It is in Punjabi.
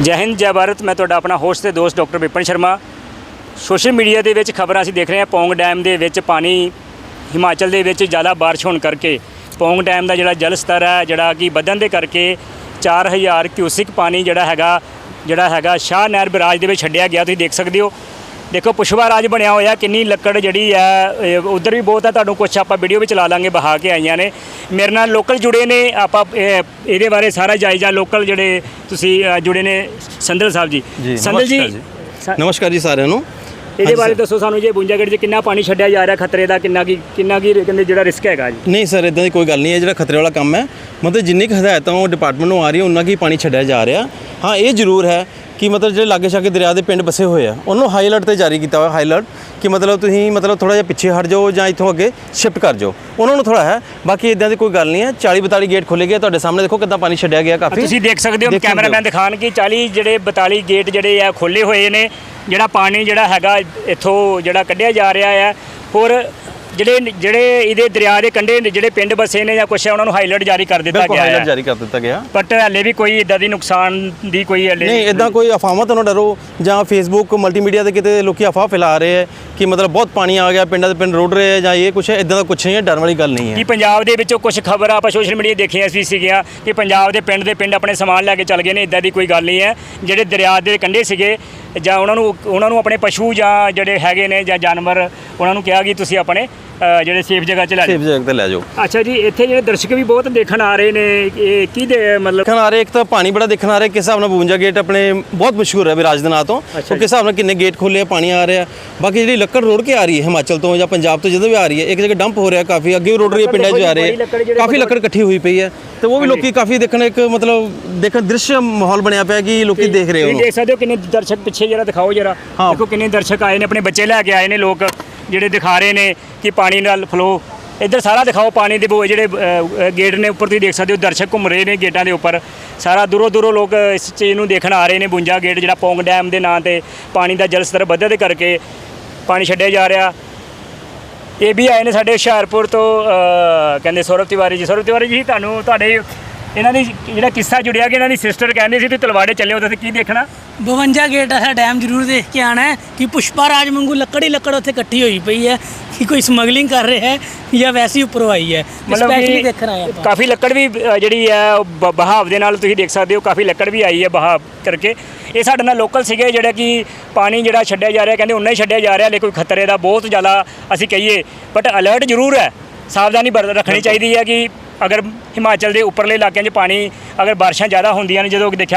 ਜੈ ਹਿੰਦ, ਜੈ ਭਾਰਤ। ਮੈਂ ਤੁਹਾਡਾ ਆਪਣਾ ਹੋਸਟ ਤੇ ਦੋਸਤ doctor Vipan Sharma. Social media ਦੇ ਵਿੱਚ ਖਬਰਾਂ ਅਸੀਂ ਦੇਖ ਰਹੇ ਹਾਂ ਪੌਂਗ ਡੈਮ ਦੇ ਵਿੱਚ ਪਾਣੀ, ਹਿਮਾਚਲ ਦੇ ਵਿੱਚ ਜ਼ਿਆਦਾ ਬਾਰਿਸ਼ ਹੋਣ ਕਰਕੇ। ਪੌਂਗ ਡੈਮ ਦਾ ਜਿਹੜਾ ਜਲ ਸਤਰ ਹੈ, ਜਿਹੜਾ ਕਿ ਵਧਣ ਦੇ ਕਰਕੇ 4000 ਕਿਊਸਿਕ ਪਾਣੀ ਜਿਹੜਾ ਹੈਗਾ ਜਿਹੜਾ ਹੈਗਾ ਸ਼ਾਹ ਨਹਿਰ ਬਰਾਜ ਦੇ ਵਿੱਚ ਛੱਡਿਆ ਗਿਆ। ਤੁਸੀਂ ਦੇਖ ਸਕਦੇ ਹੋ। ਦੇਖੋ ਪੁਸ਼ਵਾ ਰਾਜ ਬਣਿਆ ਹੋਇਆ ਕਿੰਨੀ ਲੱਕੜ ਜਿਹੜੀ ਹੈ ਉਧਰ ਵੀ ਬਹੁਤ ਹੈ ਤੁਹਾਨੂੰ ਕੁਛ ਆਪਾਂ ਵੀਡੀਓ ਵੀ ਚਲਾ ਲਾਂਗੇ ਬਹਾ ਕੇ ਆਈਆਂ ਨੇ। ਮੇਰੇ ਨਾਲ ਲੋਕਲ ਜੁੜੇ ਨੇ ਆਪਾਂ ਇਹ- ਇਹਦੇ ਬਾਰੇ ਸਾਰਾ ਜਾਇਜ਼ਾ ਲੋਕਲ ਜਿਹੜੇ ਤੁਸੀਂ ਜੁੜੇ ਨੇ ਸੰਦਲ ਸਾਹਿਬ ਜੀ। ਸੰਦਲ ਜੀ ਨਮਸਕਾਰ ਜੀ। ਸਾਰਿਆਂ ਨੂੰ। ਇਹਦੇ ਬਾਰੇ। ਦੱਸੋ ਸਾਨੂੰ ਜੇ ਬੁੰਜਾਗੜ 'ਚ ਕਿੰਨਾ ਪਾਣੀ ਛੱਡਿਆ ਜਾ ਰਿਹਾ ਖਤਰੇ ਦਾ ਕਿੰਨਾ ਕੀ ਕਿੰਨਾ ਕੀ ਕਹਿੰਦੇ ਜਿਹੜਾ ਰਿਸਕ ਹੈਗਾ ਜੀ? ਨਹੀਂ ਸਰ ਇਦਾਂ ਦੀ ਕੋਈ ਗੱਲ ਨਹੀਂ ਹੈ ਜਿਹੜਾ ਖਤਰੇ ਵਾਲਾ ਕੰਮ ਹੈ। ਮਤਲਬ ਜਿੰਨੀ ਕੁ ਹਦਾਇਤਾਂ ਉਹ ਡਿਪਾਰਟਮੈਂਟ ਨੂੰ ਆ ਰਹੀ ਉਹਨਾਂ ਕੀ ਪਾਣੀ ਛੱਡਿਆ ਜਾ ਰਿਹਾ। ਹਾਂ ਇਹ ਜ਼ਰੂਰ ਹੈ ਕਿ ਮਤਲਬ ਜਿਹੜੇ ਲਾਗੇ ਛਾਗੇ ਦਰਿਆ ਦੇ ਪਿੰਡ ਬਸੇ ਹੋਏ ਆ ਉਹਨੂੰ ਹਾਈ ਅਲਰਟ ਤੇ ਜਾਰੀ ਕੀਤਾ ਹੋਇਆ ਹਾਈ ਅਲਰਟ ਕਿ ਮਤਲਬ ਤੁਸੀਂ ਮਤਲਬ ਥੋੜਾ ਜਿਹਾ ਪਿੱਛੇ ਹਟ ਜਾਓ ਜਾਂ ਇੱਥੋਂ ਅੱਗੇ ਸ਼ਿਫਟ ਕਰ ਜਾਓ। ਉਹਨਾਂ ਨੂੰ ਥੋੜਾ ਹੈ ਬਾਕੀ ਇਦਾਂ ਦੀ ਕੋਈ ਗੱਲ ਨਹੀਂ ਹੈ। 40 42 ਗੇਟ ਖੋਲੇ ਗਏ ਤੁਹਾਡੇ ਸਾਹਮਣੇ ਦੇਖੋ ਕਿੱਦਾਂ ਪਾਣੀ ਛੱਡਿਆ ਗਿਆ ਕਾਫੀ। ਤੁਸੀਂ ਦੇਖ ਸਕਦੇ ਹੋ ਕੈਮਰਾਮੈਨ ਦਿਖਾਣ ਕਿ 40 ਜਿਹੜੇ 42 ਗੇਟ ਜਿਹੜੇ ਆ ਖੋਲੇ ਹੋਏ ਨੇ ਜਿਹੜਾ ਪਾਣੀ ਜਿਹੜਾ ਹੈਗਾ ਇੱਥੋਂ ਜਿਹੜਾ ਕੱਢਿਆ ਜਾ ਰਿਹਾ ਹੈ ਹੋਰ ਜਿਹੜੇ ਜਿਹੜੇ ਇਹਦੇ ਦਰਿਆ ਦੇ ਕੰਢੇ ਜਿਹੜੇ ਪਿੰਡ ਬਸੇ ਨੇ ਜਾਂ ਕੁਛ ਹੈ ਉਹਨਾਂ ਨੂੰ ਹਾਈਲਾਈਟ ਜਾਰੀ ਕਰ ਦਿੱਤਾ ਬਿਲਕੁਲ ਗਿਆ ਹੈ। ਜਾਰੀ ਕਰ ਦਿੱਤਾ ਗਿਆ। ਬਟ ਹਲੇ ਵੀ ਕੋਈ ਇਦਾਂ ਦੀ ਨੁਕਸਾਨ ਦੀ ਕੋਈ ਹਲੇ ਨਹੀਂ ਇਦਾਂ ਕੋਈ ਅਫਵਾਹਾਂ ਤੋਂ ਨਾ ਡਰੋ ਜਾਂ ਫੇਸਬੁੱਕ ਮਲਟੀਮੀਡੀਆ ਤੇ ਕਿਤੇ ਲੋਕੀ ਅਫਵਾਹ ਫੈਲਾ ਰਹੇ ਹੈ ਕਿ ਮਤਲਬ ਬਹੁਤ ਪਾਣੀ ਆ ਗਿਆ ਪਿੰਡਾਂ ਦੇ ਪਿੰਡ ਰੁੜ ਰਹੇ ਹੈ ਜਾਂ ਇਹ ਕੁਛ ਹੈ ਇਦਾਂ ਦਾ ਕੁਛ ਨਹੀਂ ਹੈ ਡਰਨ ਵਾਲੀ ਗੱਲ ਨਹੀਂ ਕਿ ਹੈ ਪੰਜਾਬ ਦੇ ਵਿੱਚੋਂ ਕੁਝ ਖਬਰਾਂ ਆਪਾਂ ਸੋਸ਼ਲ ਮੀਡੀਆ ਦੇਖੀਆਂ ਸੀ ਸੀਗੀਆਂ ਕਿ ਪੰਜਾਬ ਦੇ ਪਿੰਡ ਦੇ ਪਿੰਡ ਆਪਣੇ ਸਮਾਨ ਲੈ ਕੇ ਚੱਲ ਗਏ ਨੇ ਇਦਾਂ ਦੀ ਕੋਈ ਗੱਲ ਨਹੀਂ ਹੈ। ਜਿਹੜੇ ਦਰਿਆ ਦੇ ਕੰਢੇ ਸੀਗੇ ਜਾਂ ਉਹਨਾਂ ਨੂੰ ਉਹਨਾਂ ਨੂੰ ਆਪਣੇ ਪਸ਼ੂ ਜਾਂ ਜਿਹੜੇ ਹੈਗੇ ਨੇ ਜਾਂ ਜਾਨਵਰ ਉਹਨਾਂ ਨੂੰ ਕਿਹਾ ਕਿ ਤੁਸੀਂ ਆਪਣੇ ਅ, ਜਿਹੜੇ ਸੇਫ ਜਗ੍ਹਾ 'ਚ ਲੈ ਜਾਓ। ਸੇਫ ਜਗ੍ਹਾ ਤੇ ਲੈ ਜਾਓ। ਅੱਛਾ ਜੀ ਇੱਥੇ ਜਿਹੜੇ ਦਰਸ਼ਕ ਵੀ ਬਹੁਤ ਦੇਖਣ ਆ ਰਹੇ ਨੇ ਇਹ ਕੀ ਦੇ ਮਤਲਬ ਦੇਖਣ ਆ ਰਹੇ ਇੱਕ ਤਾਂ ਪਾਣੀ ਬੜਾ ਦੇਖਣ ਆ ਰਿਹਾ ਕਿਸ ਹਿਸਾਬ ਨਾਲ 52 ਗੇਟ ਆਪਣੇ ਬਹੁਤ ਮਸ਼ਹੂਰ ਹੈ ਵਿਰਾਜ ਦੇ ਨਾਂ ਤੋਂ ਉਹ ਕਿਸ ਹਿਸਾਬ ਨਾਲ ਕਿੰਨੇ ਗੇਟ ਖੋਲੇ ਆ ਪਾਣੀ ਆ ਰਿਹਾ। ਬਾਕੀ ਜਿਹੜੀ ਲੱਕੜ ਰੋੜ ਕੇ ਆ ਰਹੀ ਹੈ ਹਿਮਾਚਲ ਤੋਂ ਜਾਂ ਪੰਜਾਬ ਤੋਂ ਜਦੋਂ ਵੀ ਆ ਰਹੀ ਹੈ ਇੱਕ ਜਗ੍ਹਾ ਡੰਪ ਹੋ ਰਿਹਾ ਕਾਫੀ ਅੱਗੇ ਰੋੜ ਰਹੀ ਹੈ ਪਿੰਡਾਂ 'ਚ ਜਾ ਰਹੇ ਜਿਹੜੇ ਕਾਫੀ ਲੱਕੜ ਇਕੱਠੀ ਹੋਈ ਪਈ ਹੈ। ਤੇ ਉਹ ਵੀ ਲੋਕੀ ਕਾਫੀ ਦੇਖਣ ਇੱਕ ਮਤਲਬ ਦੇਖਣ ਦ੍ਰਿਸ਼ ਮਾਹੌਲ ਬਣਿਆ ਪਿਆ ਕਿ ਲੋਕੀ ਦੇਖ ਰਹੇ ਤੁਸੀਂ ਹੋ ਦੇਖ ਸਕਦੇ ਹੋ ਕਿੰਨੇ ਦਰਸ਼ਕ ਪਿੱਛੇ ਜਰਾ ਦਿਖਾਓ ਜਰਾ। ਹਾਂ। ਦੇਖੋ ਕਿੰਨੇ ਦਰਸ਼ਕ ਆਏ ਨੇ ਆਪਣੇ ਬੱਚੇ ਲੈ ਕੇ ਆਏ ਨੇ ਲੋਕ। ਜਿਹੜੇ ਦਿਖਾ ਰਹੇ ਨੇ ਕਿ ਪਾਣੀ ਨਾਲ ਫਲੋ ਇੱਧਰ ਸਾਰਾ ਦਿਖਾਓ ਪਾਣੀ ਦੇ ਬੋ ਜਿਹੜੇ ਗੇਟ ਨੇ ਉੱਪਰ ਤੁਸੀਂ ਦੇਖ ਸਕਦੇ ਹੋ, ਦਰਸ਼ਕ ਘੁੰਮ ਰਹੇ ਨੇ ਗੇਟਾਂ ਦੇ ਉੱਪਰ। ਸਾਰਾ ਦੂਰੋਂ ਦੂਰੋਂ ਲੋਕ ਇਸ ਚੀਜ਼ ਨੂੰ ਦੇਖਣ ਆ ਰਹੇ ਨੇ, ਬੁੰਜਾ ਗੇਟ ਜਿਹੜਾ ਪੌਂਗ ਡੈਮ ਦੇ ਨਾਂ ਤੇ ਪਾਣੀ ਦਾ ਜਲ ਸਤਰ ਵਧਣ ਦੇ ਕਰਕੇ ਪਾਣੀ ਛੱਡਿਆ ਜਾ ਰਿਹਾ। ਇਹ ਵੀ ਆਏ ਨੇ ਸਾਡੇ ਹੁਸ਼ਿਆਰਪੁਰ ਤੋਂ ਕਹਿੰਦੇ ਸੌਰਵ ਤਿਵਾਰੀ ਜੀ। ਸੌਰਵ ਤਿਵਾਰੀ ਜੀ, ਤੁਹਾਨੂੰ, ਤੁਹਾਡੇ ਇਹਨਾਂ ਦੀ ਜਿਹੜਾ ਕਿੱਸਾ ਜੁੜਿਆ ਕਿ ਇਹਨਾਂ ਦੀ ਸਿਸਟਰ ਕਹਿੰਦੇ ਸੀ ਤੁਸੀਂ ਤਲਵਾੜੇ ਚੱਲੇ ਹੋ ਤੁਸੀਂ ਕੀ ਦੇਖਣਾ? 52 ਗੇਟ ਹੈ ਡੈਮ ਜ਼ਰੂਰ ਦੇਖ ਕੇ ਆਣਾ ਹੈ ਕਿ ਪੁਸ਼ਪਾ ਰਾਜ ਵਾਂਗੂ ਲੱਕੜ ਹੀ ਲੱਕੜ ਉੱਥੇ ਇਕੱਠੀ ਹੋਈ ਪਈ ਹੈ ਕਿ ਕੋਈ ਸਮਗਲਿੰਗ ਕਰ ਰਿਹਾ ਹੈ ਜਾਂ ਵੈਸੇ ਹੀ ਉੱਪਰੋਂ ਆਈ ਹੈ। ਸਪੈਸ਼ਲੀ ਦੇਖਣ ਆਏ ਆਪਾਂ। ਕਾਫੀ ਲੱਕੜ ਵੀ ਅ, ਜਿਹੜੀ ਹੈ ਉਹ ਬ- ਬਹਾਵ ਦੇ ਨਾਲ ਤੁਸੀਂ ਦੇਖ ਸਕਦੇ ਹੋ ਕਾਫੀ ਲੱਕੜ ਵੀ ਆਈ ਹੈ ਬਹਾਵ ਕਰਕੇ। ਇਹ ਸਾਡੇ ਨਾਲ ਲੋਕਲ ਸੀਗੇ ਜਿਹੜਾ ਕਿ ਪਾਣੀ ਜਿਹੜਾ ਛੱਡਿਆ ਜਾ ਰਿਹਾ ਕਹਿੰਦੇ ਉਨਾ ਹੀ ਛੱਡਿਆ ਜਾ ਰਿਹਾ ਲੇਕਿਨ ਕੋਈ ਖਤਰੇ ਦਾ ਬਹੁਤ ਜ਼ਿਆਦਾ ਅਸੀਂ ਕਹੀਏ। ਬਟ ਅਲਰਟ ਜ਼ਰੂਰ ਹੈ ਸਾਵਧਾਨੀ ਬਰ- ਰੱਖਣੀ ਚਾਹੀਦੀ ਹੈ ਕਿ ਅਗਰ ਹਿਮਾਚਲ ਦੇ ਉੱਪਰਲੇ ਇਲਾਕਿਆਂ 'ਚ ਪਾਣੀ ਅਗਰ ਬਾਰਿਸ਼ਾਂ ਜ਼ਿਆਦਾ ਹੁੰਦੀਆਂ ਨੇ ਜਦੋਂ ਦੇਖਿਆ